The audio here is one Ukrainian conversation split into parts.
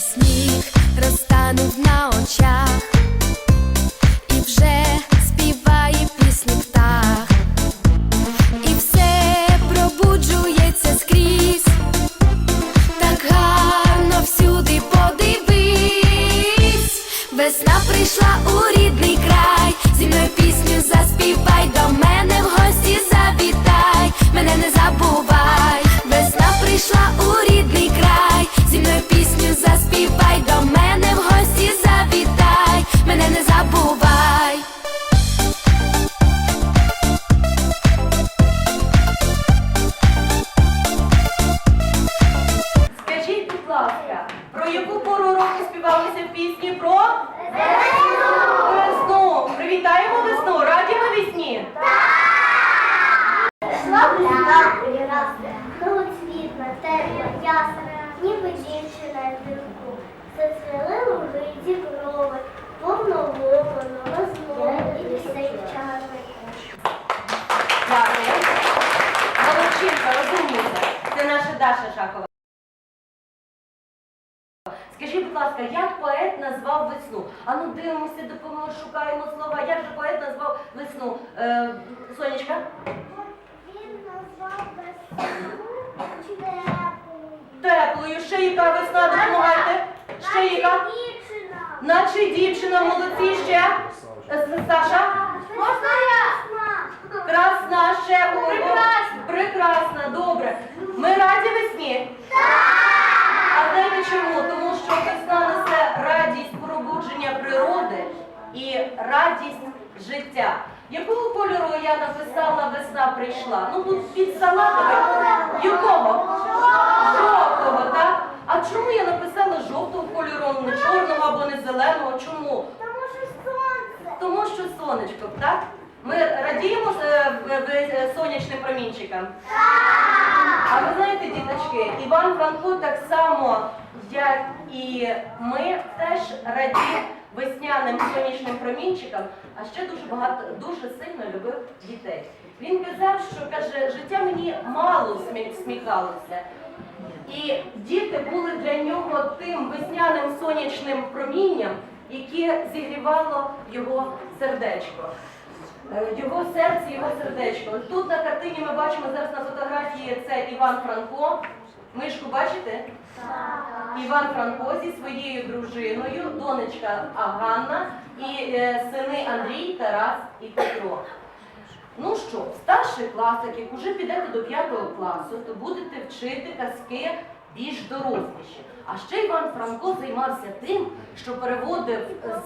sneak. Це наша Скажіть, будь ласка, як поет назвав весну? А ну дивимося, допомогу, шукаємо слова. Як же поет назвав весну? Е, Сонечка? Він назвав весну теплою. Теплою. Ще яка весна, допомагайте? Ще яка? дівчина. Наче дівчина, молодці ще. Е, Саша? Можна я? Красна ще. Прекрасна. Прекрасна, добре. Радість життя. Якого кольору я написала весна прийшла? Ну тут під салатовим. Якого? Жовтого, так? А чому я написала жовтого кольору, не чорного або не зеленого? Чому? Тому що сонце. Тому що сонечко, так? Ми радіємо е, е, сонячним промінчикам. А ви знаєте, діточки, Іван Франко так само, як і ми, теж радів весняним сонячним промінчикам, а ще дуже багато, дуже сильно любив дітей. Він казав, що каже, життя мені мало смі- сміхалося. І діти були для нього тим весняним сонячним промінням, яке зігрівало його сердечко. Е, Його серце, його сердечко. Тут на картині ми бачимо зараз на фотографії це Іван Франко. Мишку бачите? Іван Франко зі своєю дружиною, донечка Аганна і е, сини Андрій, Тарас і Петро. Ну що, в старших як уже підете до п'ятого класу, то будете вчити казки більш доросліші. А ще Іван Франко займався тим, що переводив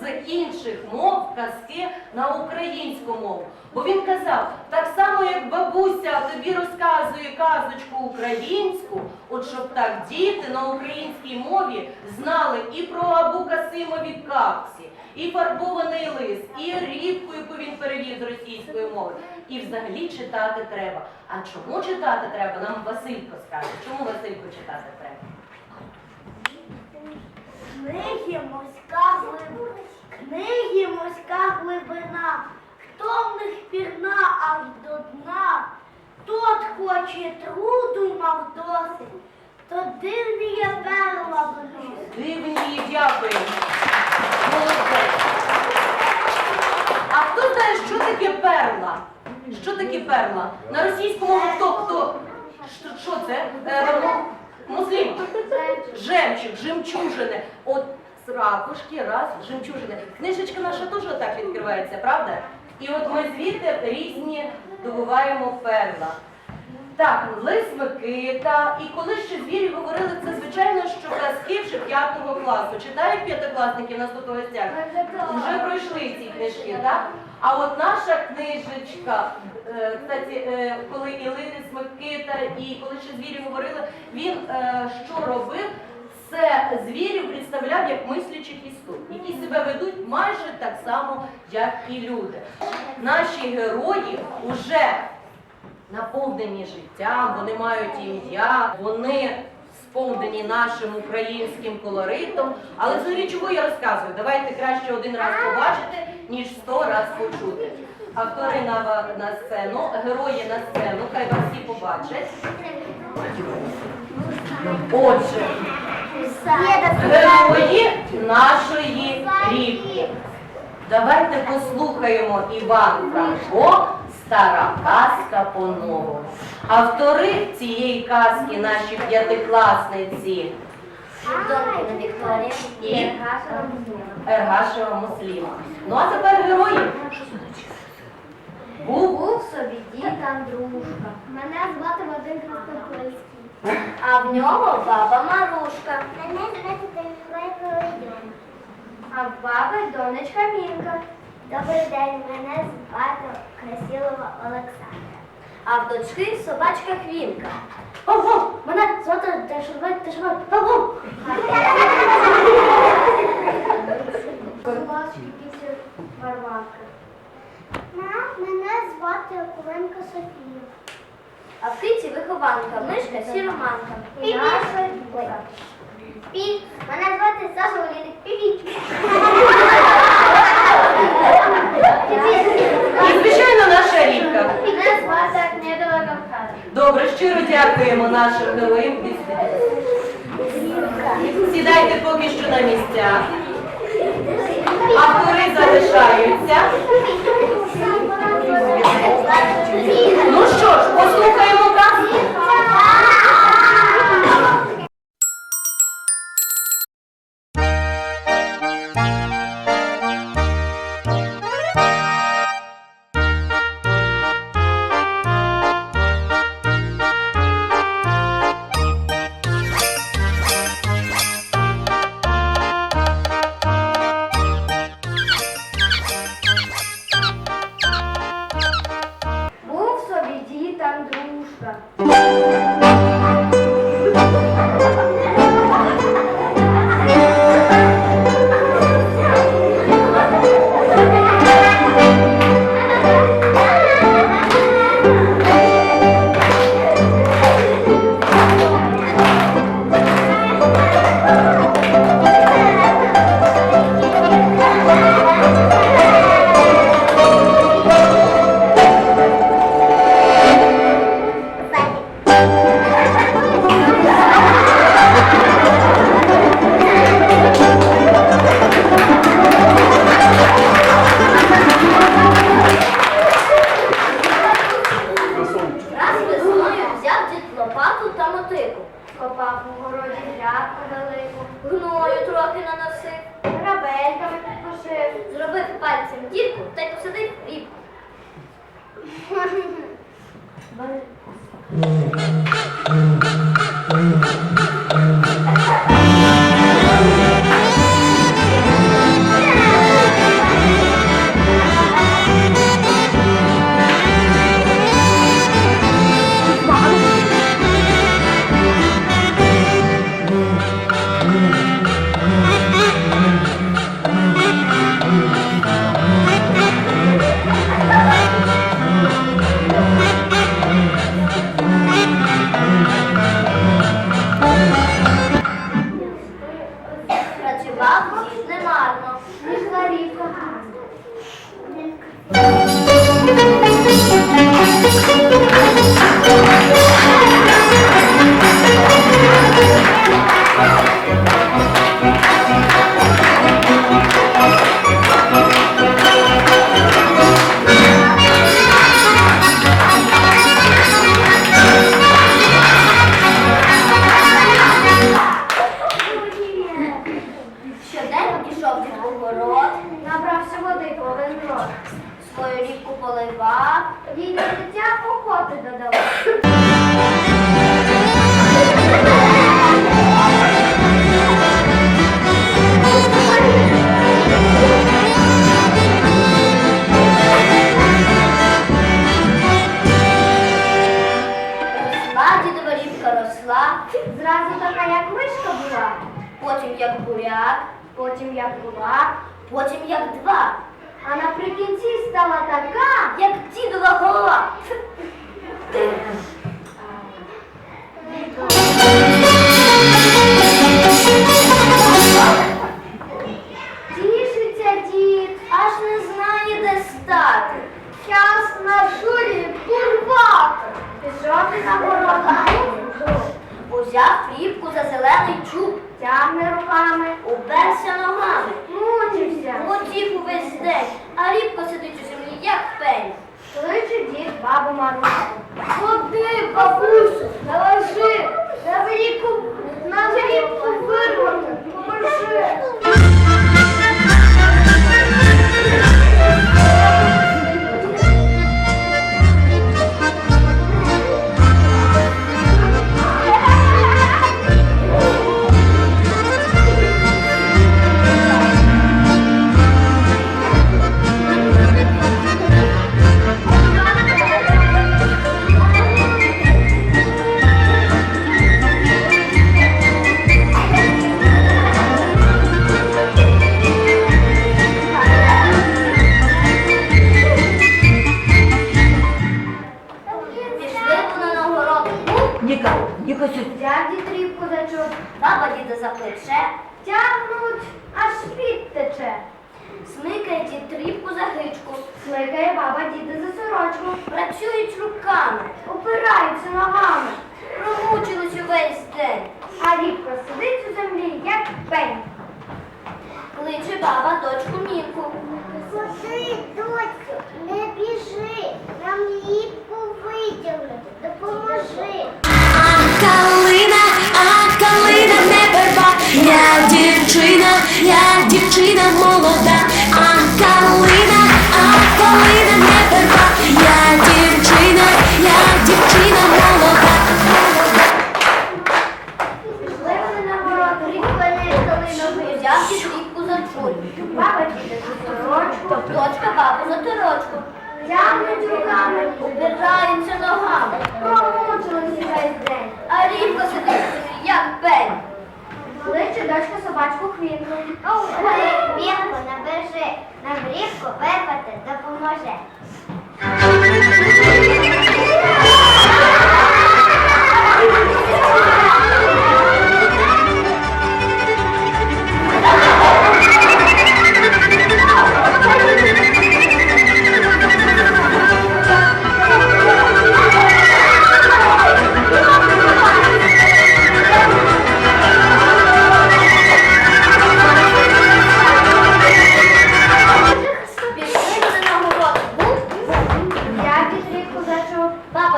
з інших мов казки на українську мову. Бо він казав, так само як бабуся тобі розказує казочку українську, от щоб так діти на українській мові знали і про Абу Касимові капці, і фарбований лист, і рібку, яку він перевів з російської мови. І взагалі читати треба. А чому читати треба? Нам Василько скаже. Чому Василько читати треба? Книги морська глибина, книги морська глибина, хто в них пірна аж до дна, тот хоче труду мав досить, то дивний є перла вниз. Дивні, дякую. Молодець. А хто знає, що таке перла? Що таке перла? На російському хто хто? Що, це? Е, муслім. Жемчуг, жемчужини. От з ракушки, раз, жемчужини. Книжечка наша теж так відкривається, правда? І от ми звідти різні добуваємо перла. Так, лис Микита. І коли ще звірі говорили, це звичайно, що казки вже п'ятого класу. Читають п'ятикласники в нас? Вже пройшли ці книжки, так? А от наша книжечка, е, кстати, е, коли і Лис Микита, і коли ще звірі говорили, він е, що робив? Це звірів представляв як мислячих істот, які себе ведуть майже так само, як і люди. Наші герої уже наповнені життям, вони мають ім'я, вони сповнені нашим українським колоритом. Але взагалі чого я розказую? Давайте краще один раз побачити, ніж сто раз почути. Автори на, на сцену, герої на сцену, хай вас всі побачать. Отже, герої нашої рівки. Давайте послухаємо Іван Франко Стара казка по-новому. Автори цієї казки наші п'ятикласниці Донкина Вікторія і Ергашева Мусліма. Ну а тепер герої. Був Був собі дід Андрушка. Мене звати Вадим Краснопольський. А в нього баба Марушка. Мене звати Данилай Володьон. А в баби донечка Мінка. Добрий день, мене звати Красилова Олександра. А в дочки собачка Хвінка. Ого, мене звати ти ж Мене звати Окуленко Софія. А в киці вихованка, мишка, сіроманка. І наша мене звати Саша Оліник. Пі-пі. І, звичайно, наша Рівка. Мене звати Ахмедова Кавказа. Добре, щиро дякуємо нашим новим відслідам. Сідайте поки що на місця. Автори залишаються. Ну що ж, послухаємо. Ніка, Ніка сюди. Взяв дід рібку баба діда за плече, тягнуть, аж під тече. Смикає дід тріпку за гичку, смикає баба діда за сорочку, працюють руками, опираються ногами, промучились увесь день, а рібка сидить у землі, як пень. Кличе баба дочку Міку. Ходи, доцю, не біжи, нам ліпку витягнути, допоможи. А хвінку. Вінку, набежи, нам рібку випати допоможе.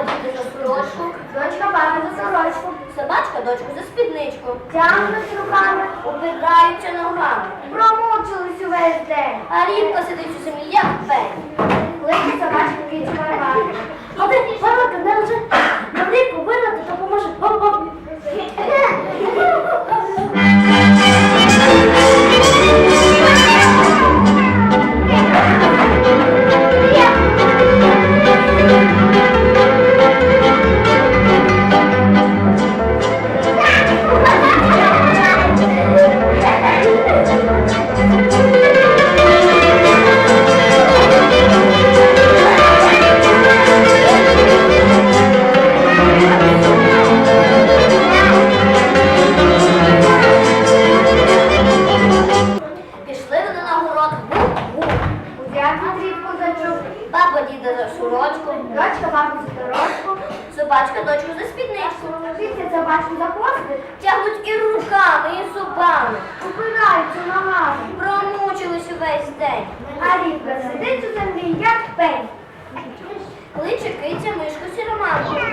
Чуб, баба за сорочку, дочка баби за сорочку, собачка дочку за спідничку. Тягнуть руками, убираються ногами, промучились увесь день, а рібка сидить у землі, як пень. Кличе собачка кицю барабани. Ходи, ворота, не лежи, на вирвати допоможе. Зубами, на лаву. промучились увесь день, а рідка сидить у землі, як пень. Кличе киця мишку сіроманку.